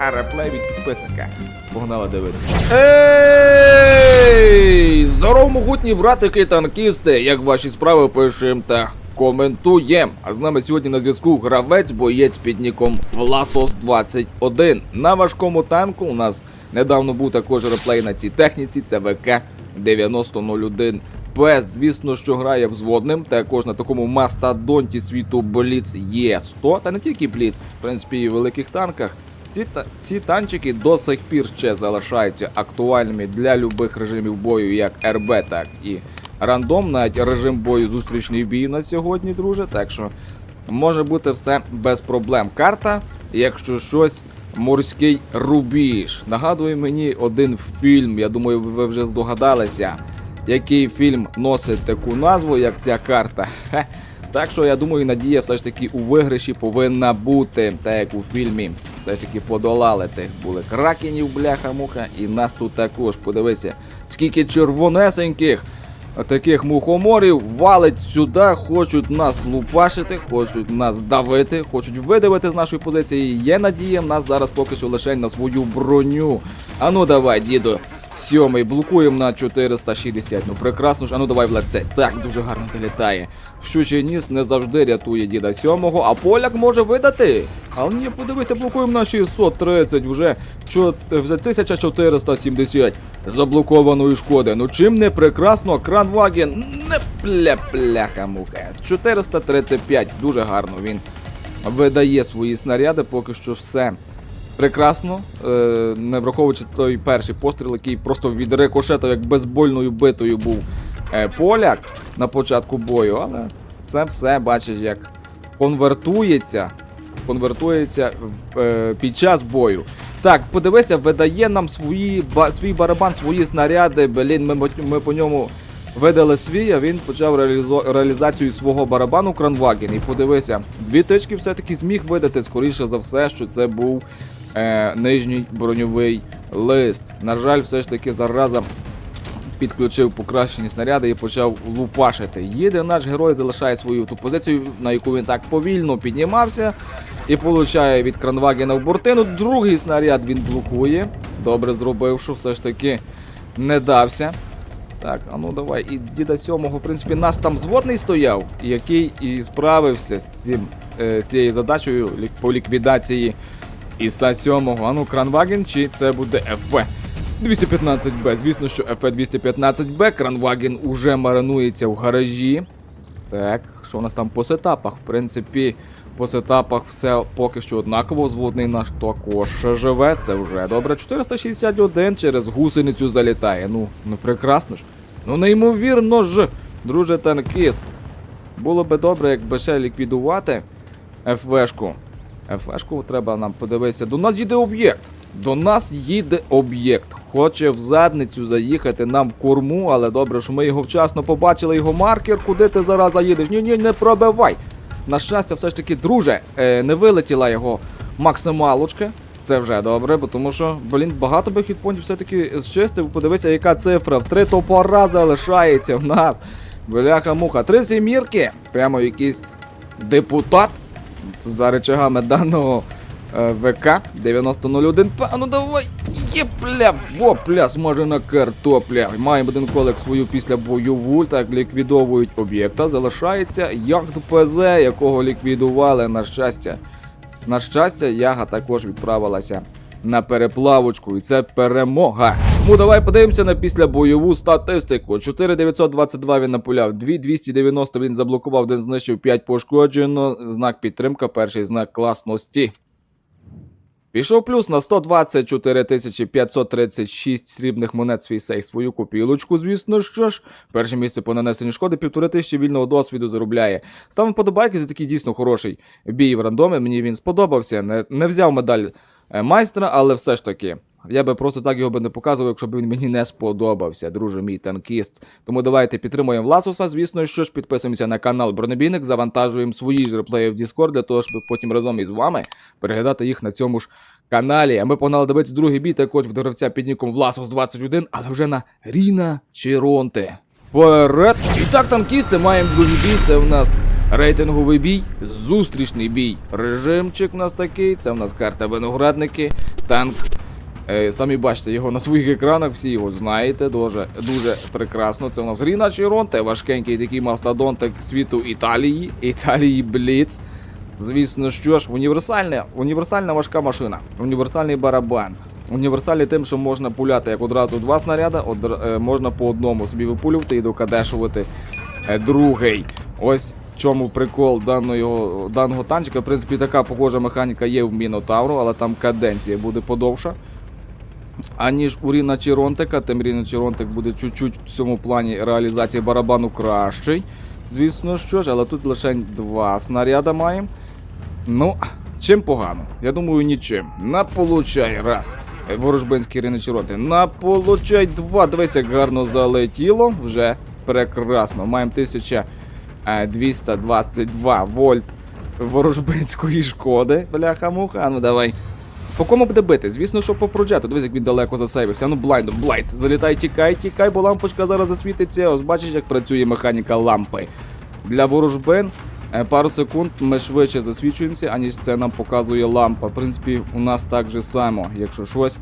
а реплей від підписника. Погнали дивитися. Ей! Здорово, могутні братики танкісти! Як ваші справи пишем та коментуєм. А з нами сьогодні на зв'язку гравець боєць під ніком Власос 21. На важкому танку у нас недавно був також реплей на цій техніці. Це ВК 9001. П, звісно, що грає взводним, також на такому мастодонті світу Бліц є 100, та не тільки Бліц, в принципі, і в великих танках. Ці, ці танчики до сих пір ще залишаються актуальними для любих режимів бою, як РБ, так і рандом, навіть режим бою зустрічний бій на сьогодні, друже. Так що може бути все без проблем. Карта, якщо щось, морський рубіж. Нагадує мені один фільм. Я думаю, ви вже здогадалися, який фільм носить таку назву, як ця карта. Хе. Так що я думаю, надія все ж таки у виграші повинна бути, так як у фільмі. Все ж таки подолали тих були кракенів, бляха-муха, і нас тут також. Подивися, скільки червонесеньких таких мухоморів валить сюди, хочуть нас лупашити, хочуть нас давити, хочуть видавити з нашої позиції. Є надія, нас зараз поки що лише на свою броню. Ану давай, діду. Сьомий, блокуємо на 460. Ну прекрасно ж, ану давай в лице. Так, дуже гарно залітає. Щучий ніс не завжди рятує діда сьомого, а поляк може видати. Але ні, подивися, блокуємо на 630, вже чо- вже 1470 заблокованої шкоди. Ну чим не прекрасно, кранваген не пля-пляха мука. 435, дуже гарно він видає свої снаряди, поки що все прекрасно, е, не враховуючи той перший постріл, який просто від рикошету, як безбольною битою був е, поляк на початку бою, але це все бачиш, як конвертується. Конвертується е, під час бою. Так, подивися, видає нам свої, свій барабан, свої снаряди. Блін, ми, ми по ньому видали свій, а він почав реалізацію свого барабану Кранваген. І подивися, дві тички все-таки зміг видати, скоріше за все, що це був е, нижній броньовий лист. На жаль, все ж таки зараза підключив покращені снаряди і почав лупашити. Їде наш герой, залишає свою ту позицію, на яку він так повільно піднімався, і получає від Кранвагена в бортину. Другий снаряд він блокує. Добре зробив, що все ж таки не дався. Так, а ну давай. І діда сьомого, в принципі, наш там зводний стояв, який і справився з цим, е, з цією задачею по ліквідації Іса сьомого. А ну, Кранваген, чи це буде ФВ? 215Б. Звісно, що ФВ 215Б. Кранваген уже маринується в гаражі. Так, що у нас там по сетапах? В принципі, по сетапах все поки що однаково. Зводний наш також живе, це вже добре. 461 через гусеницю залітає. Ну, ну прекрасно ж. Ну неймовірно ж, друже танкіст. Було би добре, якби ще ліквідувати ФВшку. ФВшку треба нам подивитися. До нас їде об'єкт. До нас їде об'єкт. Хоче в задницю заїхати нам в корму, але добре, що ми його вчасно побачили, його маркер, куди ти зараз заїдеш. Ні, ні, не пробивай. На щастя, все ж таки, друже, е, не вилетіла його максималочка. Це вже добре, бо тому що, блін, багато би хітпонтів все-таки зчистив. Подивися, яка цифра. В три топора залишається в нас. Бляха-муха. Три сімірки. Прямо якийсь депутат за речагами даного е, ВК 9001. П- А ну давай. Є пля, во пля, смажена картопля. Маємо один колек свою після бойову, так ліквідовують об'єкта. Залишається яхт ПЗ, якого ліквідували, на щастя. На щастя, яга також відправилася на переплавочку, і це перемога. Тому давай подивимося на післябойову статистику. 4922 він напуляв, 2290 він заблокував, один знищив 5 пошкоджено. Знак підтримка, перший знак класності. Пішов плюс на 124 536 срібних монет свій сейф свою копілочку, звісно що ж. Перше місце по нанесенню шкоди, півтори тисячі вільного досвіду заробляє. Ставимо подобайки за такий дійсно хороший бій в рандомі. Мені він сподобався. Не, не взяв медаль е, майстра, але все ж таки. Я би просто так його би не показував, якщо б він мені не сподобався, друже мій танкіст. Тому давайте підтримуємо Власуса. Звісно, що ж підписуємося на канал Бронебійник, завантажуємо свої ж реплеї в Discord для того, щоб потім разом із вами переглядати їх на цьому ж каналі. А ми погнали дивитися другий бій, також в гравця під ніком Власус 21, але вже на Ріна Чиронте. Вперед! І так, танкісти, маємо другий бій. Це в нас рейтинговий бій, зустрічний бій. Режимчик у нас такий. Це в нас карта виноградники. танк. Е, самі бачите його на своїх екранах, всі його знаєте, дуже, дуже прекрасно. Це у нас Ріна Чіронте, важкенький такий мастодонтик світу Італії. Італії Бліц. Звісно, що ж, універсальна, універсальна важка машина, універсальний барабан. Універсальний тим, що можна пуляти як одразу два снаряди, одр- е, можна по одному собі випулювати і докадешувати е, другий. Ось в чому прикол даного, даного танчика. В принципі, така похожа механіка є в Мінотавру, але там каденція буде подовша. Аніж у Ріна Чіронтика, тим Ріна Чіронтик буде чуть-чуть в цьому плані реалізації барабану кращий. Звісно, що ж, але тут лише два снаряда маємо. Ну, чим погано? Я думаю, нічим. На получай раз. Е, Ворожбинський Ріна Чіронти. На получай два. Дивись, як гарно залетіло. Вже прекрасно. Маємо 1222 вольт ворожбинської шкоди. Бляха-муха, ну давай. По кому буде бити? Звісно, що по проджету. Дивись, як він далеко засейвився. Ну блайндом, блайд. Залітай, тікай, тікай, бо лампочка зараз засвітиться. Ось бачиш, як працює механіка лампи. Для ворожбин е, пару секунд ми швидше засвічуємося, аніж це нам показує лампа. В принципі, у нас так же само, якщо щось.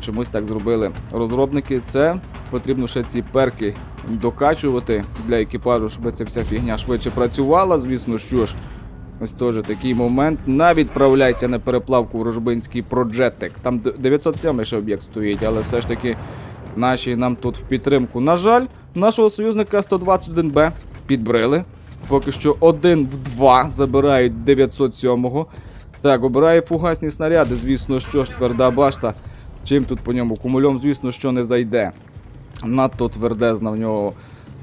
Чомусь так зробили розробники. Це потрібно ще ці перки докачувати для екіпажу, щоб ця вся фігня швидше працювала. Звісно, що ж. Ось теж такий момент. На відправляйся на переплавку в Рожбинський проджетик. Там д- 907 ще об'єкт стоїть, але все ж таки наші нам тут в підтримку. На жаль, нашого союзника 121Б підбрили. Поки що один в два забирають 907-го. Так, обирає фугасні снаряди, звісно, що ж тверда башта. Чим тут по ньому? Кумульом, звісно, що не зайде. Надто твердезна в нього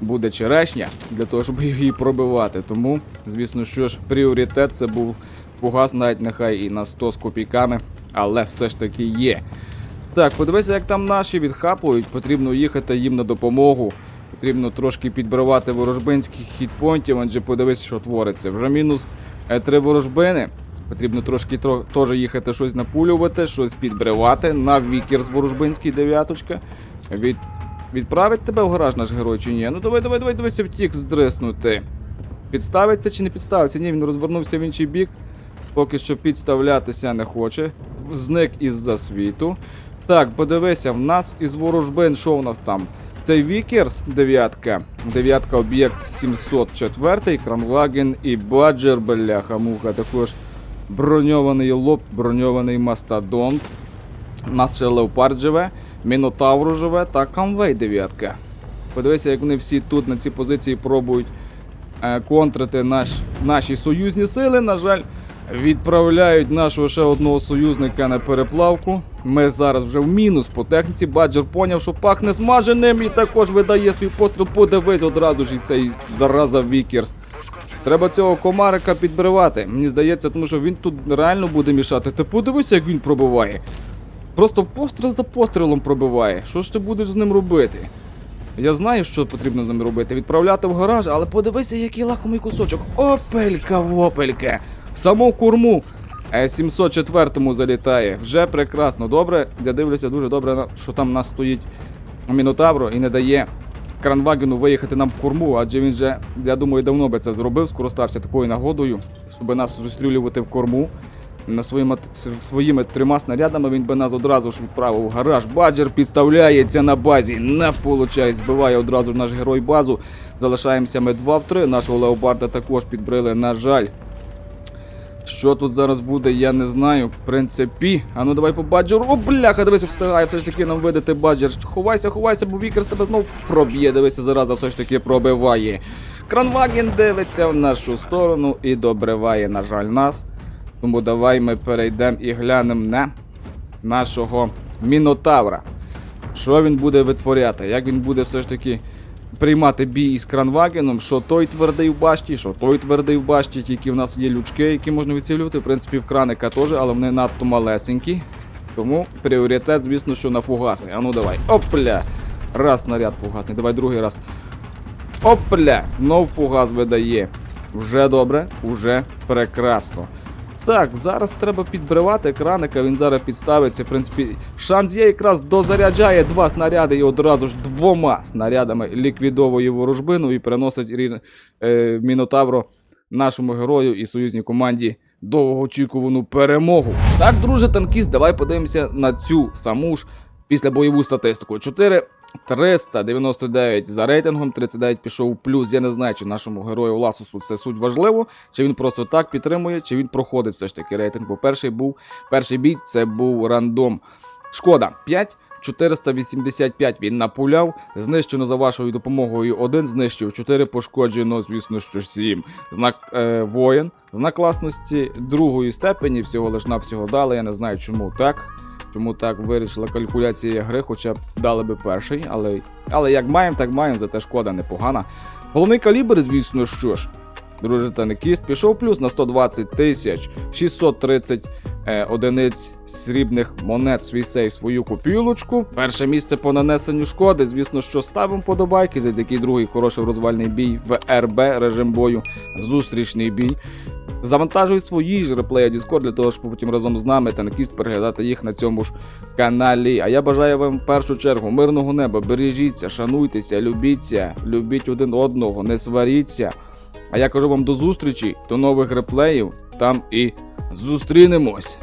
буде черешня для того, щоб її пробивати. Тому, звісно, що ж, пріоритет це був фугас, навіть нехай і на 100 з копійками, але все ж таки є. Так, подивися, як там наші відхапують. Потрібно їхати їм на допомогу. Потрібно трошки підбивати ворожбинських хітпонтів, адже подивись, що твориться. Вже мінус е, три ворожбини. Потрібно трошки теж їхати щось напулювати, щось підбривати. На вікер з ворожбинський дев'яточка. Від... Відправить тебе в гараж наш герой чи ні? Ну давай, давай, давай, дивися втік здриснути. Підставиться чи не підставиться? Ні, він розвернувся в інший бік. Поки що підставлятися не хоче. Зник із-за світу. Так, подивися, в нас із ворожбин, що у нас там? Цей Вікерс, дев'ятка. Дев'ятка об'єкт 704, Кранваген і Баджер, бляха, муха, також броньований лоб, броньований мастодонт. У нас ще Леопард живе, Мінотавру живе та Камвей дев'ятка. Подивися, як вони всі тут на цій позиції пробують е, контрити наш, наші союзні сили. На жаль, відправляють нашого ще одного союзника на переплавку. Ми зараз вже в мінус по техніці. Баджер поняв, що пахне смаженим і також видає свій постріл. Подивись одразу ж і цей зараза Вікерс. Треба цього комарика підбривати. Мені здається, тому що він тут реально буде мішати. Ти подивися, як він пробиває. Просто постріл за пострілом пробиває. Що ж ти будеш з ним робити? Я знаю, що потрібно з ним робити. Відправляти в гараж, але подивися, який лакомий кусочок. Опелька вопелька. В саму корму. Е, 704-му залітає. Вже прекрасно. Добре. Я дивлюся дуже добре, що там в нас стоїть Мінотавро і не дає Кранвагену виїхати нам в корму, адже він же, я думаю, давно би це зробив, скористався такою нагодою, щоб нас зустрілювати в корму. На своїми, своїми трьома снарядами він би нас одразу ж відправив в гараж. Баджер підставляється на базі. Не получай, збиває одразу ж наш герой базу. Залишаємося ми 2 в 3. Нашого леопарда також підбрили, на жаль. Що тут зараз буде, я не знаю. В принципі, а ну давай по баджеру. О, бляха, дивися, встигає все ж таки нам видати баджер. Ховайся, ховайся, бо Вікерс тебе знов проб'є. Дивися, зараза все ж таки пробиває. Кранваген дивиться в нашу сторону і добриває, на жаль, нас. Тому давай ми перейдемо і глянемо на нашого Мінотавра. Що він буде витворяти? Як він буде все ж таки приймати бій із Кранвагеном, що той твердий в башті, що той твердий в башті, тільки в нас є лючки, які можна відцілювати. В принципі, в краника теж, але вони надто малесенькі. Тому пріоритет, звісно, що на фугаси. А ну давай. Опля! Раз снаряд фугасний, давай другий раз. Опля! Знов фугас видає. Вже добре, вже прекрасно. Так, зараз треба підбривати краника, він зараз підставиться. В принципі, шанс є якраз дозаряджає два снаряди і одразу ж двома снарядами ліквідовує ворожбину і переносить рі- е, Мінотавро нашому герою і союзній команді довгоочікувану перемогу. Так, друже, танкіст, давай подивимося на цю саму ж після бойову статистику. 4 399 за рейтингом, 39 пішов плюс. Я не знаю, чи нашому герою Ласусу це суть важливо, чи він просто так підтримує, чи він проходить все ж таки рейтинг. Бо перший був перший бій це був рандом. Шкода 5. 485 він напуляв, знищено за вашою допомогою 1, знищив 4, пошкоджено, звісно, що 7. Знак е, воїн, знак класності другої степені, всього лиш навсього дали. Я не знаю, чому так. Чому так вирішила калькуляція гри, хоча б дали би перший, але, але як маємо, так маємо, зате шкода непогана. Головний калібр, звісно, що ж. Друже танкіст пішов плюс на 120 тисяч 630 е, одиниць срібних монет свій сейф свою копілочку. Перше місце по нанесенню шкоди. Звісно, що ставимо подобайки за такий другий хороший розвальний бій в РБ режим бою. Зустрічний бій. Завантажуй свої ж реплеї Discord для того, щоб потім разом з нами танкіст переглядати їх на цьому ж каналі. А я бажаю вам в першу чергу мирного неба. Бережіться, шануйтеся, любіться, любіть один одного, не сваріться. А я кажу вам до зустрічі, до нових реплеїв. Там і зустрінемось.